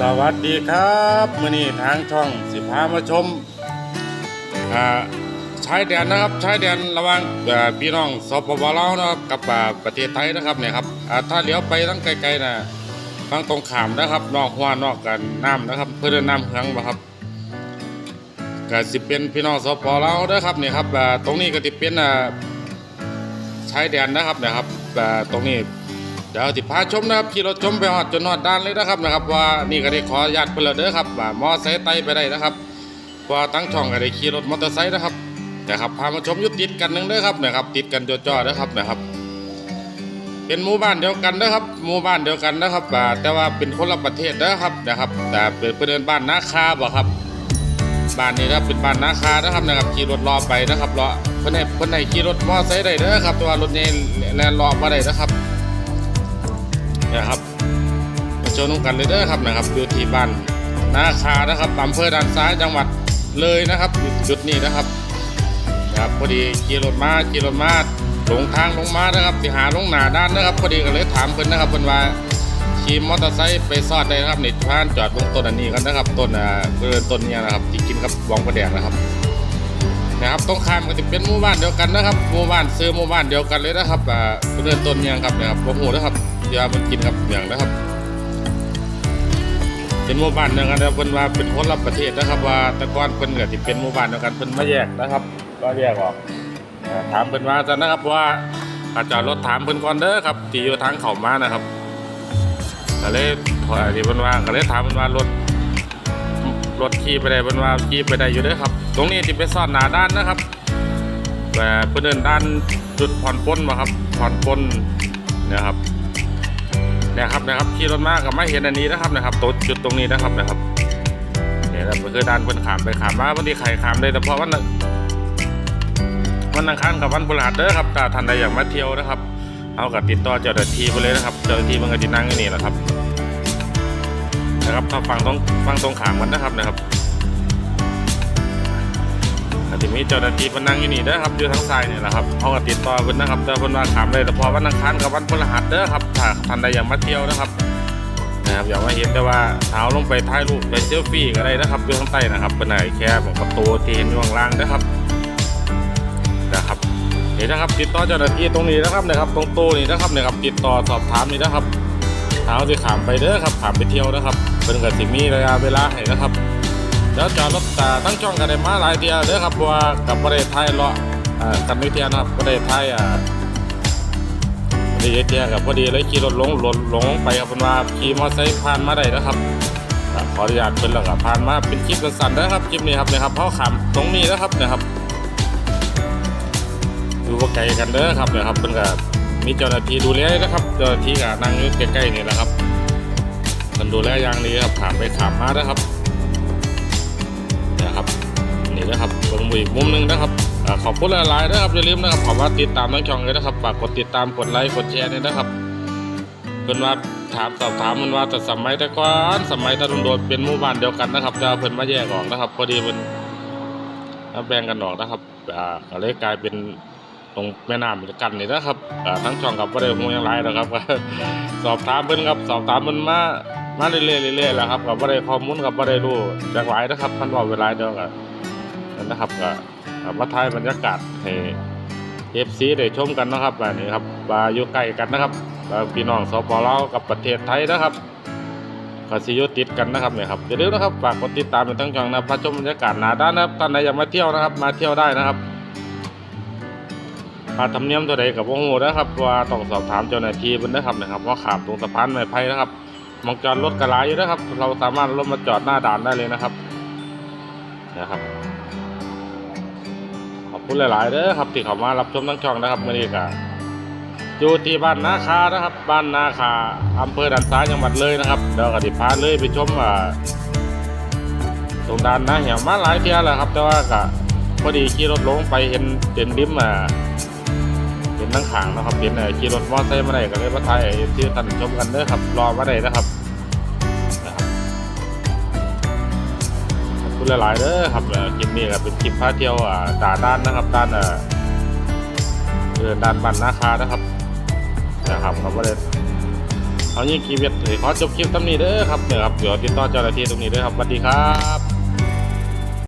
สวัสดีครับมื่อนี้ทางช่องสิพามาชมชายแดนนะครับชายแดนระหว่างพี่น้องสปปลาวนะครับกับอ่าประเทศไทยนะครับเนี่ยครับถ้าเลี้ยวไปตั้งไกลๆนะฟังตรงขามนะครับ นอกหัวนอกกันน้ำนะครับ เพื่อนน้ำเหืองบ่ครับก็สิเป็นพี่น้องสปปลาวนะครับเนี่ยครับตรงนี้ก็สิเป็นชายแดนนะครับเนี่ยครับตรงนี้ เดี๋ยวติพาชมนะครับขี่รถชมไปหอดจนหอดด้านเลยนะครับนะครับ ว่านี่ก็ได้ขออนุญาตเพิ่นแล้วเด้อครับว่ามอไซค์ไตไปได้นะครับว่าตั้งช่องก็ได้ขี่รถมอเตอร์ไซค์นะครับนะครับพามาชมยุติดกันหนึงเด้อครับนะครับ ติดกันจ่อๆเด้อครับนะครับ เป็นหมู่บ้านเดียวกันนะครับหมู่บ้านเดียวกันนะครับแต่ว่าเป็นคนละประเทศเด้อครับนะครับ แต่เป็นเพื่อนบ้านนาคาบ่ครับบ้านนี้นะครับเป็นบ้านนาคานะครับนะครับขี่รถรอไปนะครับรอเพิ่นให้เพิ่อนให้ขี่รถมอไซค์ได้เด้อครับ แต่ว่ารถเนี้แลนรอบ่ได้นะครับ นะครับมาชมนุกันเลยเด้อครับนะครับอยู่ที่บ้านนาคานะครับอำเภอด่านซ้ายจังหวัดเลยนะครับจุดนี้นะครับนะครับพอดีขี่รถมาขี่รถมาลงทางลงมานะครับสิหาลงหนาด้านนะครับ พอดีก็เลยถามเพิ่นนะครับเพิ่นว่าขี่มอเตอร์ไซค์ไปซอดได้นะครับในพานจอดลงต้นอันนี้กันนะครับต้นอ่าเพื่อนต้นเนี้นะครับที่กินกับวองประแดงนะครับนะครับตรงข้ามก็จะเป็นหมู่บ้านเดียวกันนะครับหมู่บ้านซื้อหมู่บ้านเดียวกันเลยนะครับอ่าเพื่อนต้นเนี้ครับนะครับโอ้โหนะครับ เดี๋ยวมันกินครับอย่างนะครับเป็นหมู่บ้านเดียวกันนะเพิ่นว่าเป็นคนละประเทศนะครับ ว่าตะกอนเพิ่นก็สิเป็นหมู่บ้านเดียวกันเพิ่นมาแยกนะครับ ก็แยกออกเอ่อถามเพิ่นว่าจะนะครับว่าอาจจะรถถามเพิ่นก่อนเด้อครับที่อยู่ทางเข้ามานะครับก็เลยถอยที่เพิ่นว่าก็เลยถามเพิ่นว่ารถรถขี่ไปได้เพิ่นว่าขี่ไปได้อยู่เด้อครับ ตรงนี้ที่ไปซ่อนหน้าด้านนะครับแต่เพิ่นเดินด้านจุดผ่อนปลนบ่ครับผ่อนปลนนะครับ นี่ยครับนะครับขี่รถมากับไม่เห็นอันนี้นะครับนะครับตัวจุดตรงนี้นะครับนะครับเนี่ยครับก็คือด้านเพิ่นขามไปขามมาวันที่ไข่ขามได้แต่เพราะวันนั้นวันอังคารกับวันพฤหัสเด้อครับถ้าท่านใดอยากมาเที่ยวนะครับเอากับติดต่อเจ้าหน้าที่ไปเลยนะครับเจ้าหน้าที่มันก็จะนั่งอยู่นี่แหละครับนะครับถ้าฟังตรงฟังตรงขามกันนะครับนะครับ อาจจะมีเจ้าหน้าที่มานั่งอยู่นี่เด้อครับอยู่ทางซ้ายนี่แหละครับเขาก็ติดต่อเพิ่นนะครับแต่เพิ่นว่าขามได้แต่พอวันอังคารกับวันพฤหัสเด้อครับถ้าท่านใดอยากมาเที่ยวนะครับนะครับอยากมาเห็นแต่ว่าเท้าลงไปถ่ายรูปไปเซลฟี่ก็ได้นะครับอยู่ข้างใต้นะครับเป็นไหนแค่ผมประตูที่เห็นอยู่ข้างล่างนะครับนะครับนี่นะครับติดต่อเจ้าหน้าที่ตรงนี้นะครับนะครับ ตรงตู้นี่นะครับนะครับติดต่อสอบถามนี่นะครับเท้าที่ขามไปเด้อครับขามไปเที่ยวนะครับเป็นกับสิมีระยะเวลาให้นะครับ เดี๋ยวจอดรถตาตั้งช่องกันได้มาหลายเดียวเด้อครับว่ากับประเทศไทยเลาะอ่ากันวิเทียนะครับประเทศไทยอ่าประเทศเทียกับพอดีเลยขี่รถหลงหลงหลงไปครับเพิ่นว่าขี่มอเตอร์ไซค์ผ่านมาได้นะครับขออนุญาตเพิ่นแล้วก็ผ่านมาเป็นคลิปสั้นๆนะครับคลิปนี้ครับนะครับเพราะขามตรงนี้นะครับนะครับดูว่าไกลกันเด้อครับนะครับเพิ่นก็มีเจ้าหน้าที่ดูแลนะครับเจ้าหน้าที่ก็นั่งอยู่ใกล้ๆนี่แหละครับเพิ่นดูแลอย่างดีครับขามไปขามมานะครับ อีกมุมหนึงนะครับอขอบคุณหลายๆนะครับอย่าลืมนะครับขอว่าติดตามทั้งช่องเลยนะครับฝากกดติดตามกดไลค์กดแชร์ด้วยนะครับเพิ่นว่าถามสอบถามมันว่าแต่สมัยแต่ก่อนสมัยตะลุนโดดเป็นหมู่บ้านเดียวกันนะครับแต่ว่าเพิ่นมาแยกออกนะครับ พอดีเพิ่นแบ่งกันออกนะครับอ่าก็เลยกลายเป็นตรงแม่น้ำกันนี่นะครับทั้งช่องกับบ่ได้ฮู้หยังหลยนะครับ สอบถามเพิ่นครับสอบถามเพิ่นมามาเรื่อยๆเรื่อยๆแล้วครับกับบ่ได้ข้อมูลกับบ่ได้รู้จากหลายนะครับท่านบอกเวลาเดียวกัน นั่นนะครับก็มาถ่ายบรรยากาศให้ FC ได้ชมกันนะครับอันนี้ครับว่าอยู่ใกล้กันนะครับพี่น้องสปลาวกับประเทศไทยนะครับก็สิอยู่ติดกันนะครับเนี่ยครับอย่าลืมนะครับฝากกดติดตามเป็นทั้งช่องนะครับพาชมบรรยากาศหนาด้านนะครับท่านใดอยากมาเที่ยวนะครับ มาเที่ยวได้นะครับค่าธรรมเนียมเท่าใดกับวงหูนะครับ ว่าต้องสอบถามเจ้าหน้าที่เพิ่นนะครับนะครับ ว่าขามตรงสะพานไม้ไผ่นะครับมองจอดรถกระไรอยู่นะครับ เราสามารถเอารถมาจอดหน้าด่านได้เลยนะครับ นะครับ ขอบคุณหลายๆเด้อครับที่เข้ามารับชมทั้งช่องนะครับมื่อนี้ก็อยู่ที่บ้านนาคานะครับ บ้านนาคาอำเภอด่านซ้ายจังหวัดเลยนะครับเดี๋ยวก็ติพาเลยไปชมอ่าตรงด่านนะเหี่ยวมาหลายเที่ยแล้วครับ แต่ว่าก็พอดีขี่รถลงไปเห็นเห็นริมอ่าเห็นทั้งขางนะครับเห็นขี่รถมอเตอร์ไซค์มาได้ก็เลยมาถ่ายที่ท่านชมกันเด้อครับรอมาได้นนะครับ คุณหลายๆเด้อครับคลิปนี้ก็เป็นคลิปพาเที่ยวอ่าด่านด้านนะครับ ด้านเอ่อเดินด้านบ้านนาคานะครับนะครับเขาไม่ได้เอายิงคีเวขอจบคลิปตรงนี้เด้อครับเนี่ยครับเดี๋ยวติดต่อเจ้าหน้าที่ตรงนี้เด้อครับสวัสดีครับ